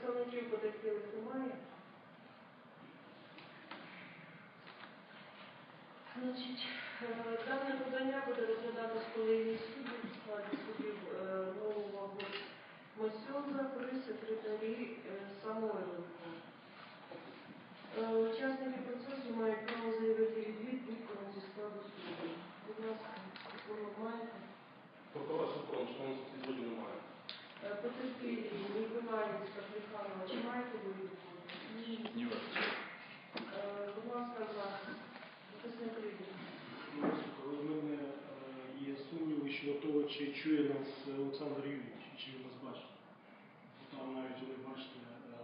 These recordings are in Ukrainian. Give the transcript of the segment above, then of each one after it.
Представників потерпілих немає. Значить, е, дане подання буде розглядатись колегії суддів в складі суддів е, нового Масьоза при секретарі е, Самойленко. Учасники процесу мають право заявити відвід будь-кому зі складу суду. Будь ласка, прокурор маєте? Прокурор Супрун, що у нас немає. Е, Потерпілі, Ніколаївська, Плеханова, чи маєте ви відводи? Ні. Ні. Е, Будь ласка, захист. Захисник Рибін. Коли мене е, є сумніви щодо того, чи чує нас Олександр Юрійович, чи він нас бачить. Там навіть ви бачите, е,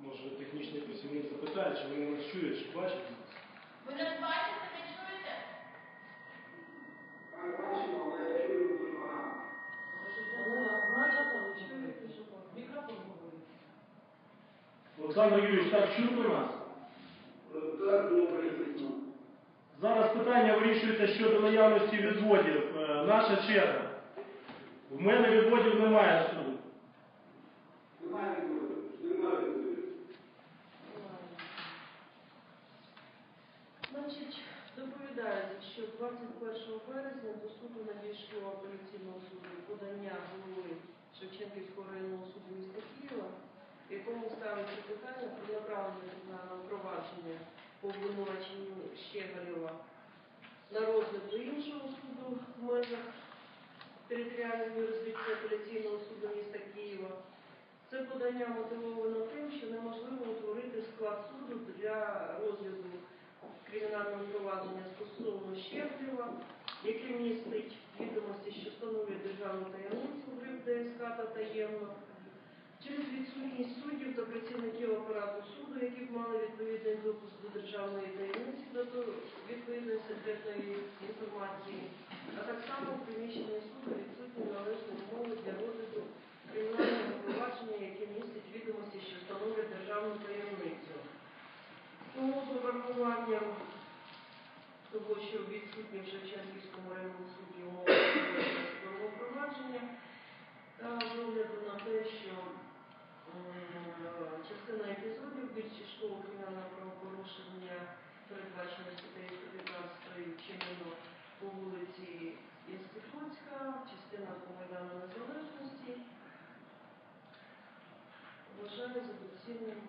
може технічний працівник запитає, чи вони нас чують, чи бачать нас. Ви нас бачите, ви чуєте? Мікрофон говорить. Олександр нас? так чутно нас? Зараз питання вирішується щодо наявності відводів. Е, Наша черга. В мене відводів немає суду. Значить, доповідається, що 21 березня до суду надійшло апеляційного суду подання голови Шевченківського районного суду міста Києва, в якому ставиться питання про направлення кримінального провадження по обвинуваченню Щеголєва на розгляд до іншого суду в межах територіальної юрисдикції апеляційного суду міста Києва. Це подання мотивовано тим, що неможливо утворити склад суду для розгляду кримінального провадження стосовно Щеплєва, яке містить відомості, що становлять державну таємницю гриб ДСК та таємно, через відсутність суддів та працівників апарату суду, які б мали відповідний допуск до державної таємниці до відповідної секретної інформації, а так само в приміщенні суду відсутні належні умови для розгляду кримінального провадження, яке містить відомості, що становлять державну таємницю. Тому з урахуванням того, що відсутні в Шевченківському районному суді умови судового провадження, огляду на те, що частина епізодів більш тяжкого кримінального правопорушення передбачена статтею 115 вчинено по вулиці Інститутська, частина по Майдану Незалежності, вважаю за доцільним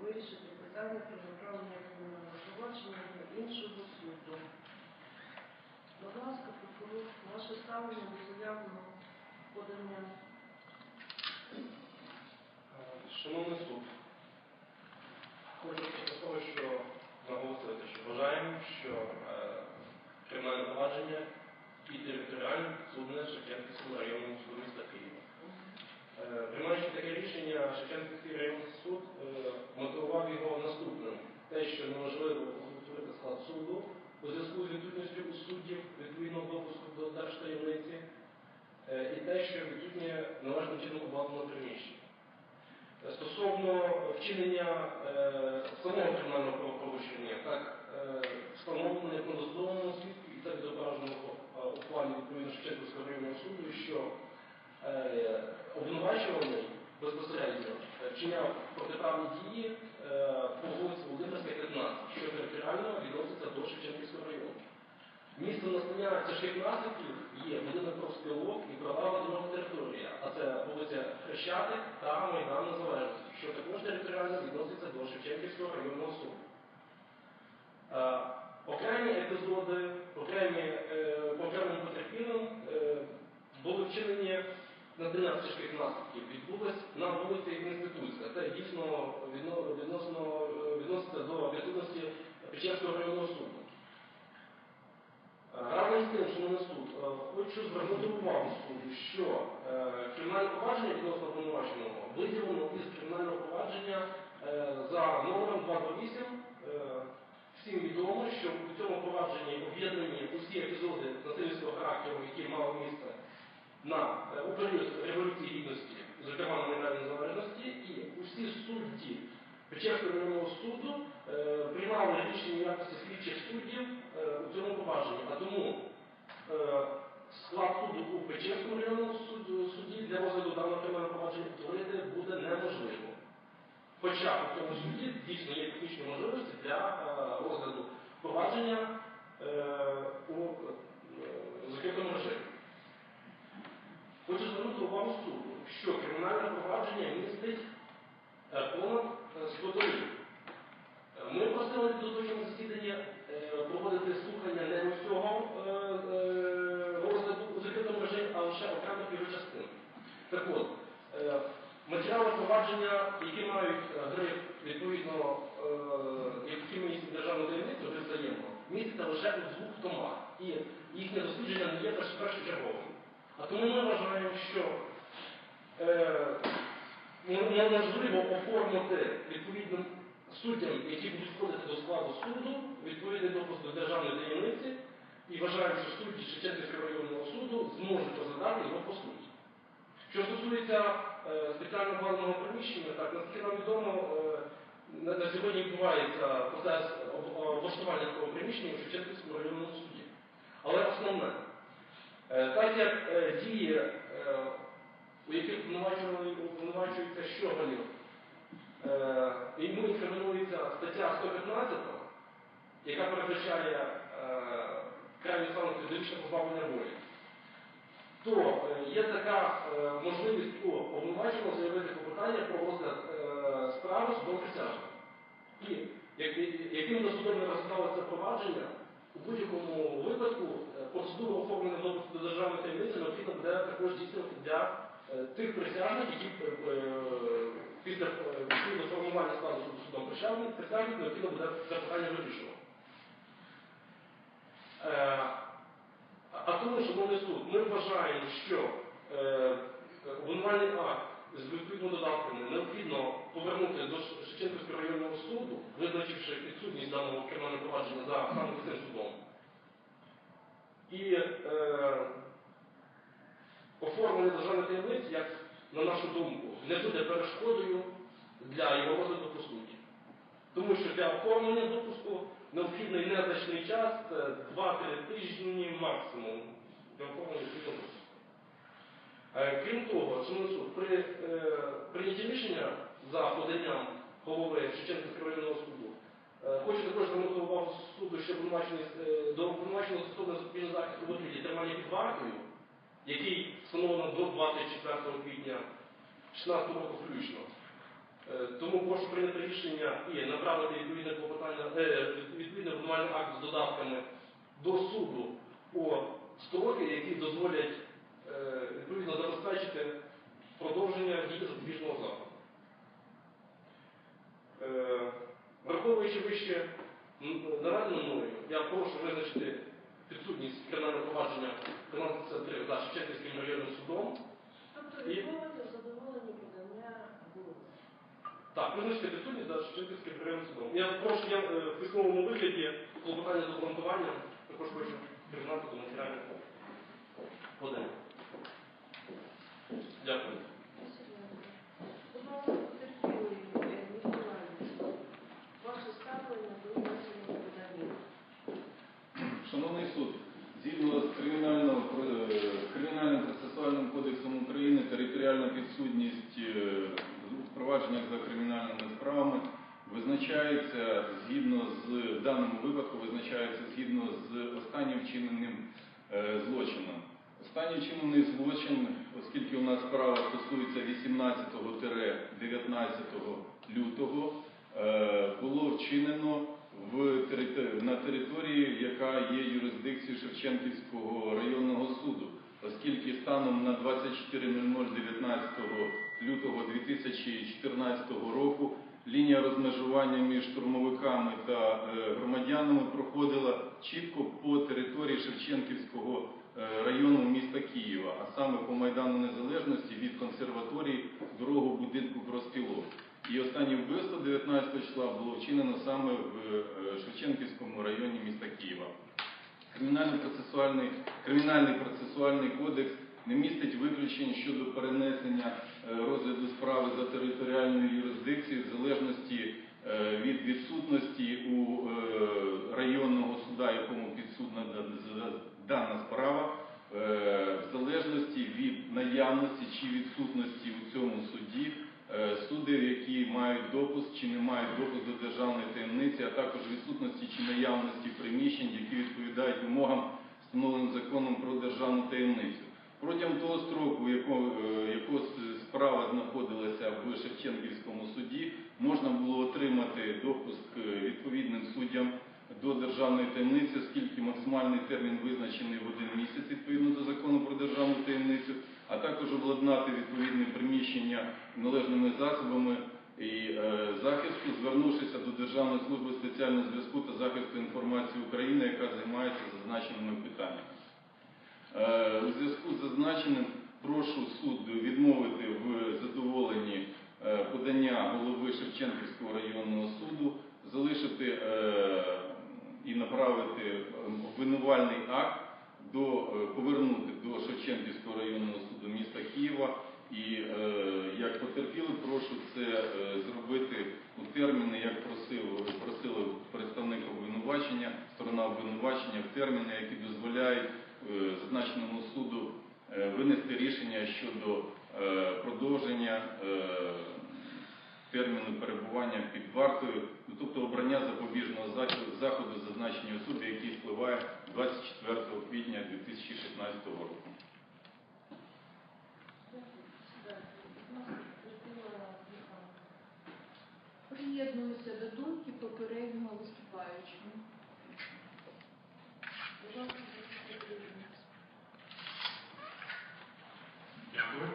вирішити питання про направлення кримінального провадження до іншого суду. Будь ласка, прокурор, ваше ставлення до заявленого подання. Шановний суд, хочу з того, що наголосити, що вважаємо, що е, кримінальне провадження і територіальне судне Шевченківському районному суду міста Києва. Е, Приймаючи таке рішення, Шевченківський районний суд е, мотивував його наступним. Те, що неможливо утворити склад суду у зв'язку з відсутністю у суддів відповідного допуску до держтаємниці, е, і те, що відсутнє належним чином обладнане приміщення. Е, Стосовно вчинення е, самого кримінального правопорушення, так е, встановлено як недозволеному свідку, і це відображено в е, ухвалі відповідно Шевченківського районного суду, що е, обвинувачуваний безпосередньо е, вчиняв протиправні дії е, по вулиці Володимирська, 15, що територіально відноситься до Шевченківського району. Місцем настання тяжких наслідків є будинок профспілок і права дорога територія, а це вулиця Хрещатик та Майдан Незалежності, що також територіально відноситься до Шевченківського районного суду. Е, окремі епізоди, окремі, е, окремим потерпілим е, були вчинені надання тяжких наслідків. Відбулось на вулиці Інститутська. Це дійсно відно- відносно, е, відноситься до відсутності Печерського районного суду. Разом з тим, що на суд, е, хочу звернути увагу суду, що е, кримінальне провадження відносно обвинуваченого виділено із кримінального провадження е, за номером 228. Е, Всім відомо, що у цьому провадженні об'єднані усі епізоди насильницького характеру, які мали місце на у період революції гідності, зокрема на Майдані Незалежності, і усі судді Печерського районного суду приймали рішення якості слідчих суддів е, у цьому провадженні. А тому е, склад суду у Печерському районному суді для розгляду даного кримінального провадження утворити буде неможливо. Хоча у цьому суді дійсно є технічні можливості для е, розгляду провадження е, у е, закритому режимі. Хочу звернути увагу суду, що кримінальне провадження містить понад е, 100 сторін. Е, Ми просили на підготовчому засіданні е, проводити слухання не усього е, е, розгляду у закритому режимі, а лише окремих його частин. Так от, е, матеріали провадження, які мають е, гриф відповідно, е, які містять державну таємницю, гриф взаємно, містяться лише у двох томах. І їхнє дослідження не є перш- першочерговим. А тому ми вважаємо, що неможливо оформити відповідним суддям, які будуть входити до складу суду, відповідний допуск до державної таємниці, і вважаємо, що судді Шевченківського районного суду зможуть розглядати його по суті. Що стосується е, спеціально обладнаного приміщення, так наскільки нам відомо, е, на, сьогодні відбувається процес облаштування такого приміщення у Шевченківському районному суді. Але основне, е, так як е, дії, е, у яких обвинувачується щоголів, е, йому інкримінується стаття 115, яка передбачає е, крайню санкцію довічне позбавлення волі, то е, є така е, можливість у обвинуваченого заявити клопотання про розгляд е, справи судом присяжних. І яким до суду не розглядало це провадження, у будь-якому випадку процедуру оформлення допуску до державної таємниці необхідно буде також здійснювати для тих присяжних, які після формування складу судом присяжних необхідно буде це питання вирішувати. А тому, шановний суд, ми вважаємо, що е, обвинувальний акт з відповідними додатками необхідно повернути до Шевченківського районного суду, визначивши підсудність даного кримінального провадження за саме судом. І е, оформлення державної таємниці, як на нашу думку, не буде перешкодою для його розгляду по суті. Тому що для оформлення допуску необхідний незначний час, це 2-3 тижні максимум для оформлення цього допуску. Е, Крім того, суд, при е, прийнятті рішення за поданням голови Шевченківського районного суду, е, хочу також звернути увагу суду, що е, до обвинуваченого застосовано запобіжний захист у вигляді тримання під вартою, який встановлено до 24 квітня 2016 року включно. Е, Тому прошу прийняти рішення і направити відповідне клопотання, е, відповідний обвинувальний акт з додатками до суду у строки, які дозволять е, відповідно забезпечити продовження дії запобіжного заходу. Враховуючи вище м, мною, я прошу визначити підсудність кримінального провадження 1353 за Шевченківським районним судом. Тобто І- задоволені подання голови. Так, визначити підсудність за Шевченківським районним судом. Я прошу я е, в письмовому вигляді клопотання з обґрунтуванням, також хочу признати до матеріальних подань. Дякую. До. Шановний суд, згідно з кримінальним, кримінальним процесуальним кодексом України, територіальна підсудність е, провадженнях за кримінальними справами визначається згідно з даному випадку визначається згідно з останнім вчиненим е, злочином. Останній вчинений злочин, оскільки у нас справа стосується 18-19 лютого, е, було вчинено на території, яка є юрисдикцією Шевченківського районного суду, оскільки станом на 24.00.19 лютого 2014 року лінія розмежування між штурмовиками та е, громадянами проходила чітко по території Шевченківського е, району міста Києва, а саме по Майдану Незалежності від консерваторії дорогу будинку Проспілок. І останнє вбивство 19 числа було вчинено саме в е, Шевченківському районі міста Києва. Кримінально-процесуальний, кримінальний процесуальний кодекс не містить виключень щодо перенесення розгляду справи за територіальною юрисдикцією в залежності е, від відсутності у е, районного суда, якому підсудна дана справа, е, наявності чи відсутності у цьому суді е, суддів, які мають допуск чи не мають допуск до державної таємниці, а також відсутності чи наявності приміщень, які відповідають вимогам, встановленим законом про державну таємницю. Протягом того строку, якого, е, справа знаходилася в Шевченківському суді, можна було отримати допуск е, відповідним суддям до державної таємниці, оскільки максимальний термін визначений в один місяць відповідно до закону про державну таємницю, а також обладнати відповідне приміщення належними засобами і е, захисту, звернувшися до Державної служби спеціального зв'язку та захисту інформації України, яка займається зазначеними питаннями. Е, У зв'язку з зазначеним прошу суд відмовити в задоволенні е, подання голови Шевченківського районного суду, залишити е, і направити е, обвинувальний акт е, повернути до Шевченківського районного суду міста Києва. І е, як потерпілий, прошу це е, зробити у терміни, як просили представник обвинувачення, сторона обвинувачення в терміни, які дозволяють е, зазначеному суду е, винести рішення щодо е, продовження е, терміну перебування під вартою, ну, тобто обрання запобіжного заходу- зазначеній особі, який впливає 24 квітня 2016 року. Приєднуюся до думки попереднього виступаючого. Будь ласка, Христина. Дякую.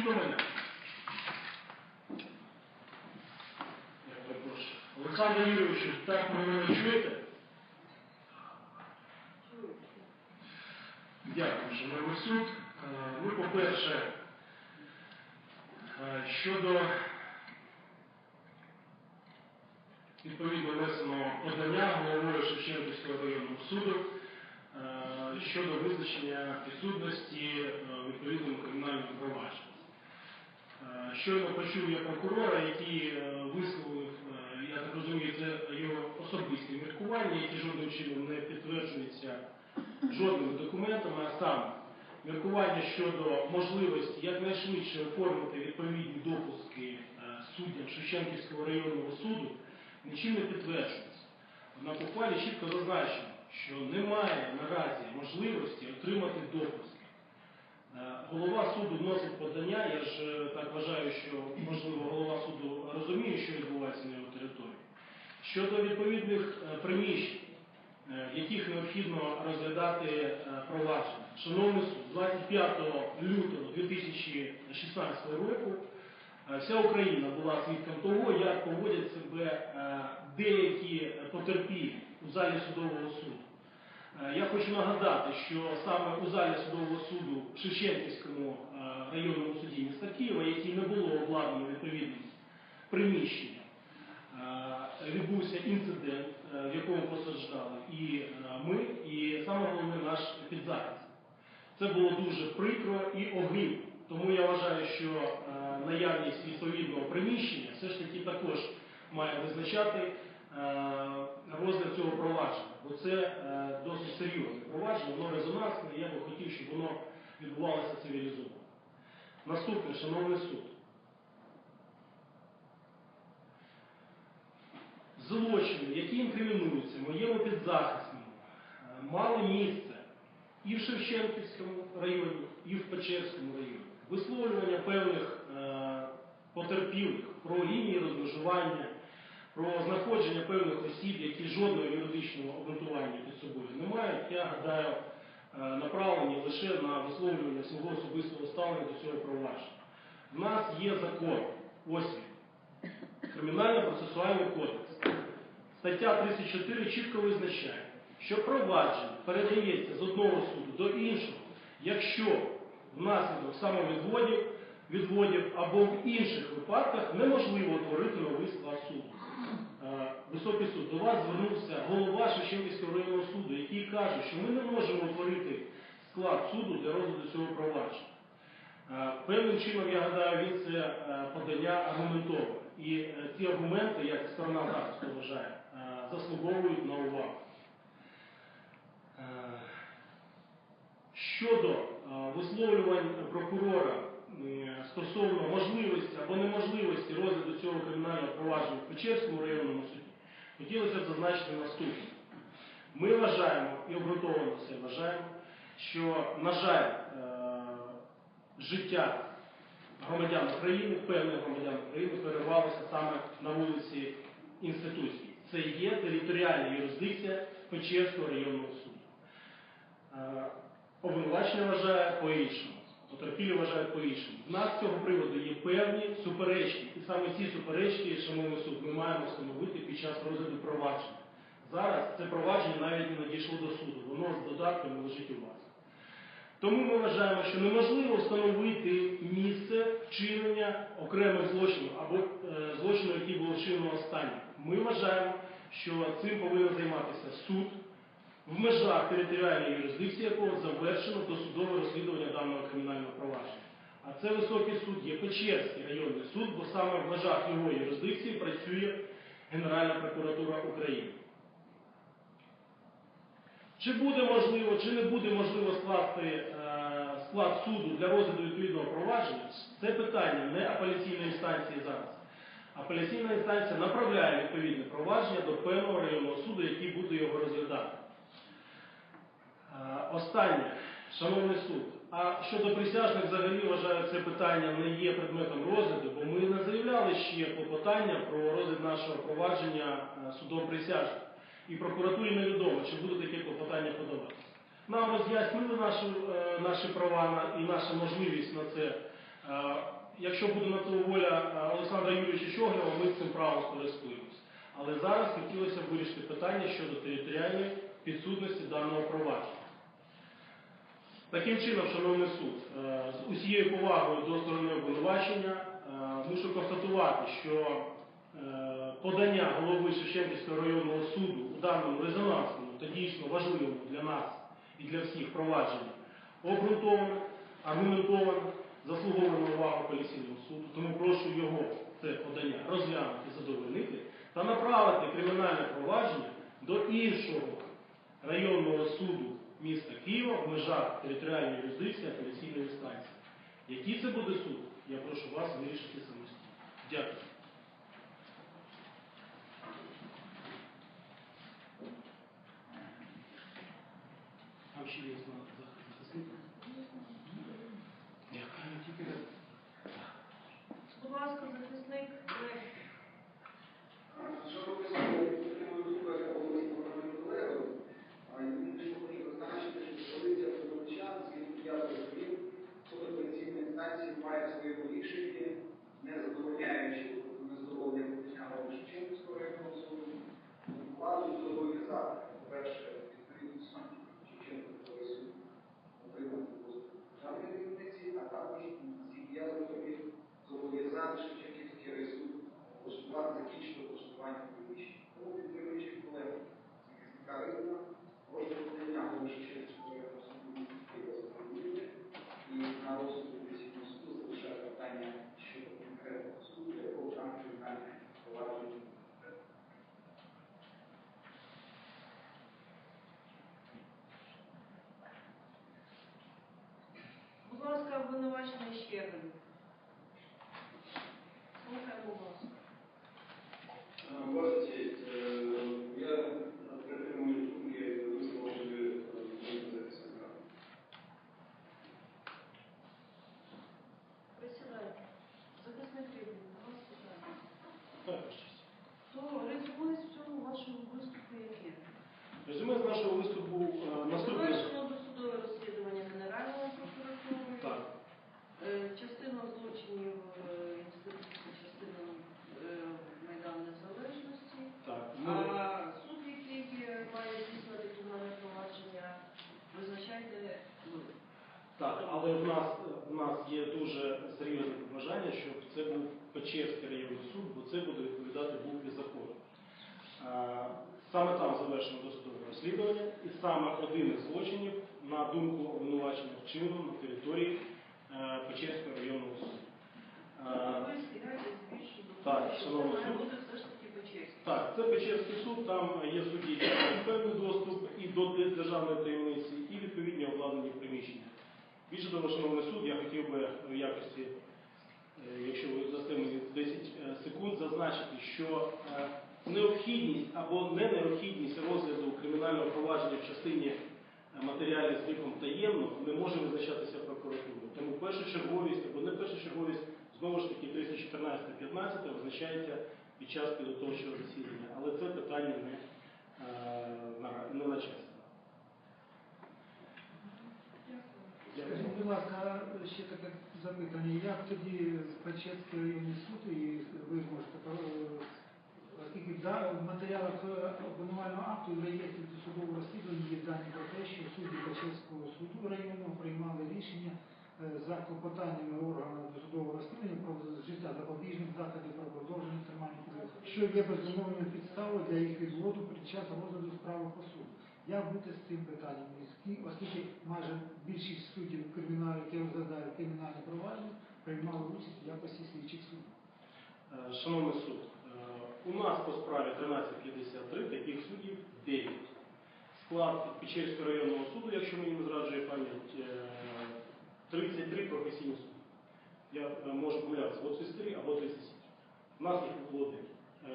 Мене? Я перепрошую. Олександр Юрійович, так ви мене чуєте? Дякую, шановний суд. Е, Ну, по-перше, е, щодо відповідно внесеного подання головою Шевченківського районного суду е, щодо визначення підсудності е, відповідному кримінальному провадженню. Е, Щойно почув я прокурора, який е, висловив, е, я так розумію, це його особисті міркування, які жодним чином не підтверджуються жодними документами, а саме міркування щодо можливості якнайшвидше оформити відповідні допуски е, суддям Шевченківського районного суду нічим не підтверджується. На ухвалі чітко зазначено, що немає наразі можливості отримати допуски. Е, Голова суду вносить подання, я ж е, так вважаю, що можливо голова суду розуміє, що відбувається на його території. Щодо відповідних е, приміщень, яких необхідно розглядати провадження. Шановний суд, 25 лютого 2016 року вся Україна була свідком того, як поводять себе деякі потерпілі у залі судового суду. Е, Я хочу нагадати, що саме у залі судового суду в Шевченківському е, районному суді міста Києва, який не було обладнано відповідним приміщенням, е, відбувся інцидент, в якому постраждали і ми, і саме головне наш підзахист. Це було дуже прикро і огидно. Тому я вважаю, що наявність відповідного приміщення все ж таки також має визначати розгляд цього провадження. Бо це е, досить серйозне провадження, воно резонансне, і я би хотів, щоб воно відбувалося цивілізовано. Наступне, шановний суд. Злочини, які інкримінуються моєму підзахисному, е, мали місце і в Шевченківському районі, і в Печерському районі. Висловлювання певних е, потерпілих про лінії розмежування, про знаходження певних осіб, які жодного юридичного обґрунтування під собою не мають, я гадаю, е, направлені лише на висловлювання свого особистого ставлення до цього провадження. У нас є закон, ось він, Кримінально-процесуальний кодекс. Стаття 34 чітко визначає, що провадження передається з одного суду до іншого, якщо внаслідок самовідводів відводів або в інших випадках неможливо утворити новий склад суду. Е, Високий суд, до вас звернувся голова Шевченківського районного суду, який каже, що ми не можемо утворити склад суду для розгляду цього провадження. Е, Певним чином, я гадаю, він це е, подання аргументовує. І е, ці аргументи, як сторона захисту вважає, е, заслуговують на увагу. Е, щодо е, висловлювань прокурора е, стосовно можливості або неможливості розгляду цього кримінального провадження в Печерському районному суді, хотілося б зазначити наступне. Ми вважаємо і обґрунтовано це вважаємо, що, на жаль, е, життя громадян України, певних громадян України перервалося саме на вулиці інституції. Це є територіальна юрисдикція Печерського районного суду. Е, Обвинувачення вважає по-іншому, потерпілі вважають по-іншому. В нас з цього приводу є певні суперечки, і саме ці суперечки, шановний суд, ми маємо встановити під час розгляду провадження. Зараз це провадження навіть не надійшло до суду, воно з додатками лежить у вас. Тому ми вважаємо, що неможливо встановити місце вчинення окремих злочинів або е, злочину, який було вчинено останнім. Ми вважаємо, що цим повинен займатися суд, в межах територіальної юрисдикції якого завершено досудове розслідування даного кримінального провадження. А це високий суд є Печерський районний суд, бо саме в межах його юрисдикції працює Генеральна прокуратура України. Чи буде можливо, чи не буде можливо скласти е, склад суду для розгляду відповідного провадження, це питання не апеляційної інстанції зараз. Апеляційна інстанція направляє відповідне провадження до певного районного суду, який буде його розглядати. Останнє, шановний суд, а щодо присяжних взагалі вважаю, це питання не є предметом розгляду, бо ми не заявляли ще клопотання про розгляд нашого провадження судом присяжних. І прокуратурі невідомо, чи буде таке клопотання подаватися. Нам роз'яснили наші, е, наші права і наша можливість на це. Якщо буде на то воля е, Олександра Юрійовича Щоглєва, ми цим правом скористуємося. Але зараз хотілося б вирішити питання щодо територіальної підсудності даного провадження. Таким чином, шановний суд, е, з усією повагою до сторони обвинувачення е, мушу констатувати, що е, подання голови Шевченківського районного суду у даному резонансному та дійсно важливому для нас і для всіх провадженні обґрунтовано, аргументовано, заслуговує на увагу апеляційного суду, тому прошу його це подання розглянути, задовольнити та направити кримінальне провадження до іншого районного суду міста Києва в межах територіальної юрисдикції апеляційної інстанції. Який це буде суд, я прошу вас вирішити самостійно. Дякую. Там ще є знак захисник. Дякую. Будь ласка, захисник але в нас, в нас є дуже серйозне побажання, щоб це був Печерський районний суд, бо це буде відповідати букві закону. Саме там завершено досудове розслідування, і саме один із злочинів, на думку обвинувачення, вчинено на території е, Печерського районного суду. Так, шановний суд. Так, це Печерський суд, там є судді, певний доступ і до державної таємниці, і відповідні обладнані приміщення. Більше того, шановний суд, я хотів би в якості, е, якщо ви дасте мені 10 е, секунд, зазначити, що е, необхідність або не необхідність розгляду кримінального провадження в частині е, матеріалів з ліком таємно не може визначатися прокуратурою. Тому першочерговість або не першочерговість знову ж таки 314-15 визначається під час підготовчого засідання. Але це питання не, на- не на час. Ласка, ще таке запитання. Як тоді Печерський районний суд, і ви можете, е, оскільки в матеріалах е, обвинувального акту в реєстрі досудового розслідування є дані про те, що судді Печерського суду районного приймали рішення е, за клопотаннями органу досудового розслідування про життя запобіжних заходів про продовження тримання що є безумовною підставою для їх відводу під час розгляду справи по суду. Як бути з цим питанням? Оскільки майже більшість суддів кримінальних, які розглядають кримінальні провадження, приймали участь в якості слідчих суддів. Е, Шановний суд, е, у нас по справі 1353 таких суддів 9. Склад Печерського районного суду, якщо мені не зраджує пам'ять, е, 33 професійні суди. Я е, можу помилятися, або 33, або 37. У нас їх було 9.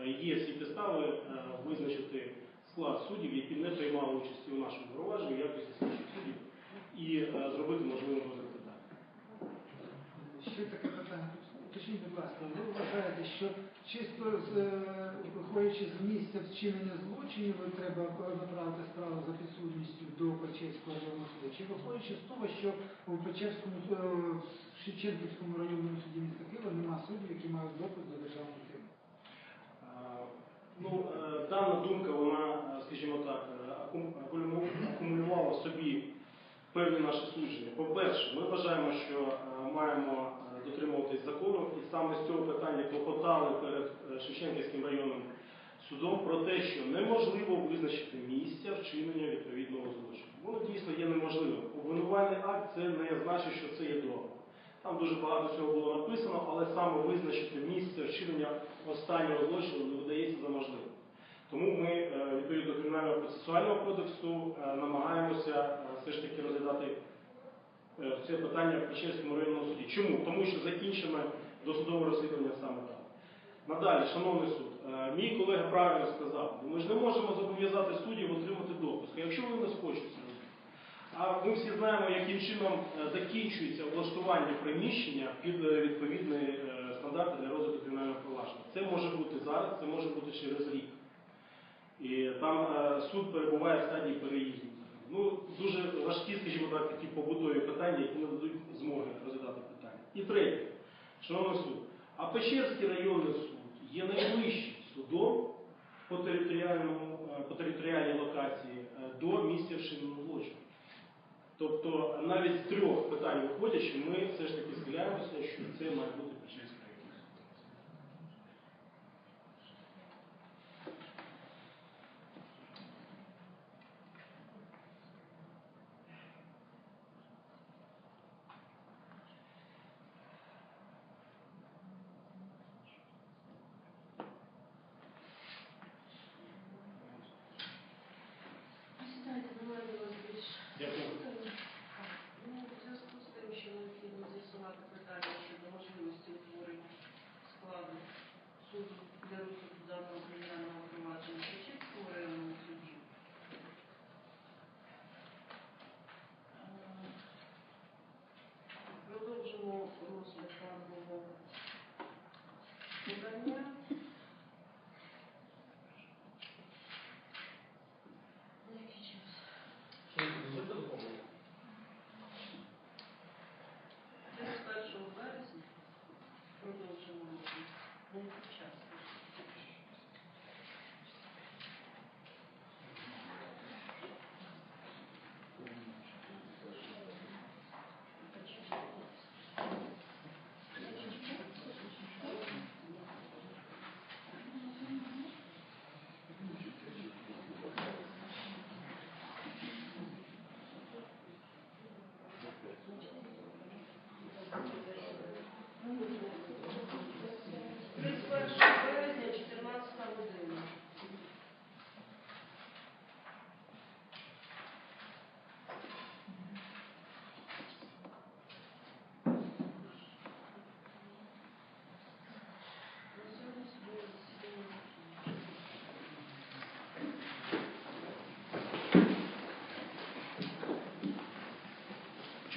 Е, Є всі підстави е, визначити склад суддів, які не приймали участі у нашому провадженні в якості слідчих суддів, і е, зробити можливим розгляд питання. Ще таке питання. Уточніть, будь ласка, ви вважаєте, що чисто з, е, виходячи з місця вчинення злочинів, треба направити справу за підсудністю до Печерського районного суду? Чи виходячи з того, що у Печерському е, в Шевченківському районному суді міста Києва немає суддів, які мають допуск до державної фірми? Ну, е, дана думка, вона, е, скажімо так, е, акум- акумулювала в собі певні наші судження. По-перше, ми вважаємо, що маємо дотримуватись закону, і саме з цього питання клопотали перед Шевченківським районним судом про те, що неможливо визначити місця вчинення відповідного злочину. Воно дійсно є неможливим. Обвинувальний акт це не значить, що це є добре. Там дуже багато всього було написано, але саме визначити місце вчинення останнього злочину не видається за можливе. Тому ми е, відповідно до кримінального процесуального кодексу е, намагаємося е, все ж таки розглядати це питання в Печерському районному суді. Чому? Тому що закінчено досудове розслідування саме там. Надалі, шановний суд, мій колега правильно сказав, ми ж не можемо зобов'язати суддів отримати допуск. Якщо вони не схочуть це робити. А ми всі знаємо, яким чином е, закінчується влаштування приміщення під е, відповідні е, стандарти для розвитку кримінального провадження. Це може бути зараз, це може бути через рік. І там суд перебуває в стадії переїзду. Ну, дуже важкі, скажімо так, такі побутові питання, які не дадуть змоги розглядати питання. І третє, шановний суд, а Печерський районний суд є найвищим судом по, територіальній локації до місця вчиненого злочину. Тобто навіть з трьох питань виходячи, ми все ж таки схиляємося, що це має бути піднімати питання щодо можливості утворення складу суду для розгляду даного кримінального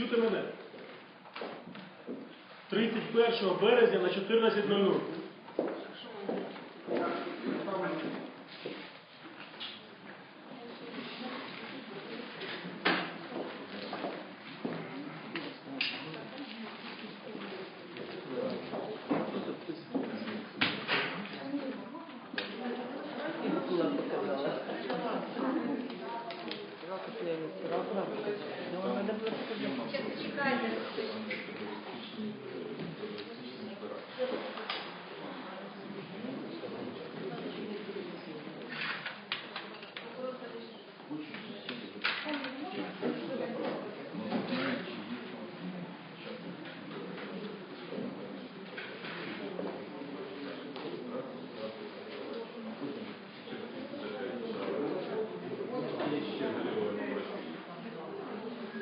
Чути мене? 31 березня на 14.00.